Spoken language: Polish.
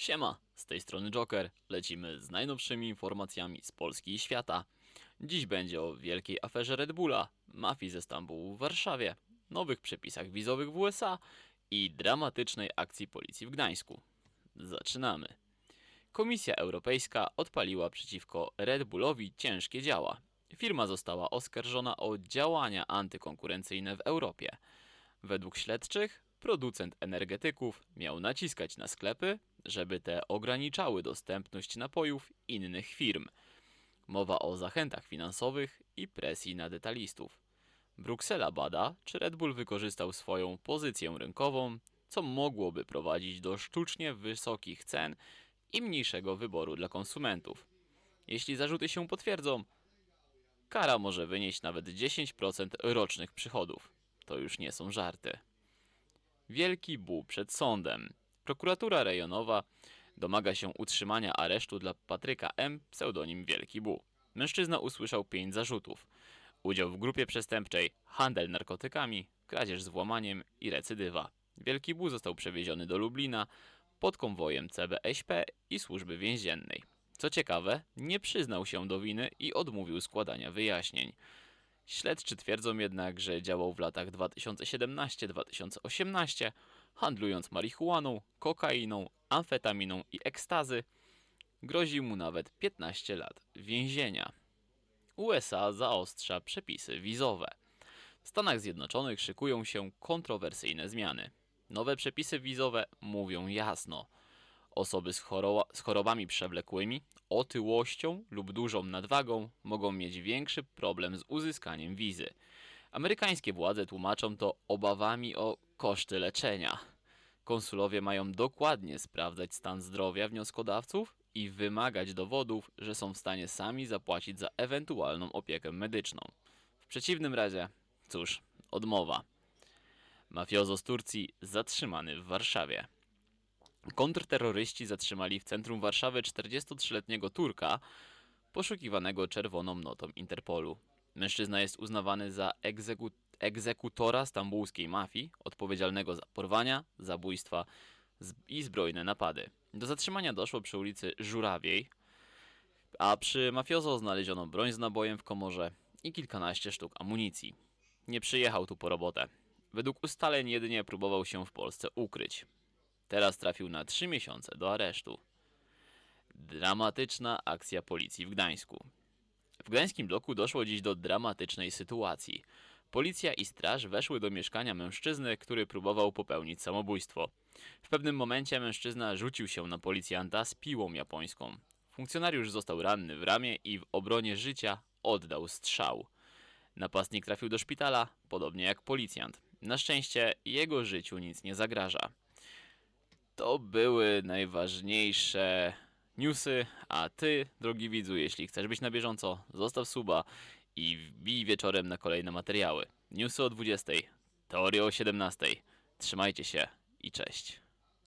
Siema, z tej strony Joker. Lecimy z najnowszymi informacjami z Polski i świata. Dziś będzie o wielkiej aferze Red Bulla, mafii ze Stambułu w Warszawie, nowych przepisach wizowych w USA i dramatycznej akcji policji w Gdańsku. Zaczynamy. Komisja Europejska odpaliła przeciwko Red Bullowi ciężkie działa. Firma została oskarżona o działania antykonkurencyjne w Europie. Według śledczych, producent energetyków miał naciskać na sklepy, żeby te ograniczały dostępność napojów innych firm. Mowa o zachętach finansowych i presji na detalistów. Bruksela bada, czy Red Bull wykorzystał swoją pozycję rynkową, co mogłoby prowadzić do sztucznie wysokich cen i mniejszego wyboru dla konsumentów. Jeśli zarzuty się potwierdzą, kara może wynieść nawet 10% rocznych przychodów. To już nie są żarty. Wielki Bu przed sądem. Prokuratura rejonowa domaga się utrzymania aresztu dla Patryka M., pseudonim Wielki Bu. Mężczyzna usłyszał pięć zarzutów. Udział w grupie przestępczej, handel narkotykami, kradzież z włamaniem i recydywa. Wielki Bu został przewieziony do Lublina pod konwojem CBŚP i służby więziennej. Co ciekawe, nie przyznał się do winy i odmówił składania wyjaśnień. Śledczy twierdzą jednak, że działał w latach 2017-2018, handlując marihuaną, kokainą, amfetaminą i ekstazy. Grozi mu nawet 15 lat więzienia. USA zaostrza przepisy wizowe. W Stanach Zjednoczonych szykują się kontrowersyjne zmiany. Nowe przepisy wizowe mówią jasno. Osoby z, z chorobami przewlekłymi, otyłością lub dużą nadwagą mogą mieć większy problem z uzyskaniem wizy. Amerykańskie władze tłumaczą to obawami o koszty leczenia. Konsulowie mają dokładnie sprawdzać stan zdrowia wnioskodawców i wymagać dowodów, że są w stanie sami zapłacić za ewentualną opiekę medyczną. W przeciwnym razie, cóż, odmowa. Mafiozo z Turcji zatrzymany w Warszawie. Kontrterroryści zatrzymali w centrum Warszawy 43-letniego Turka, poszukiwanego czerwoną notą Interpolu. Mężczyzna jest uznawany za egzeku- egzekutora stambułskiej mafii, odpowiedzialnego za porwania, zabójstwa i zbrojne napady. Do zatrzymania doszło przy ulicy Żurawiej, a przy mafiozo znaleziono broń z nabojem w komorze i kilkanaście sztuk amunicji. Nie przyjechał tu po robotę. Według ustaleń jedynie próbował się w Polsce ukryć. Teraz trafił na 3 miesiące do aresztu. Dramatyczna akcja policji w Gdańsku. W gdańskim bloku doszło dziś do dramatycznej sytuacji. Policja i straż weszły do mieszkania mężczyzny, który próbował popełnić samobójstwo. W pewnym momencie mężczyzna rzucił się na policjanta z piłą japońską. Funkcjonariusz został ranny w ramię i w obronie życia oddał strzał. Napastnik trafił do szpitala, podobnie jak policjant. Na szczęście jego życiu nic nie zagraża. To były najważniejsze newsy, a ty, drogi widzu, jeśli chcesz być na bieżąco, zostaw suba i wbij wieczorem na kolejne materiały. Newsy o 20, teorie o 17. Trzymajcie się i cześć.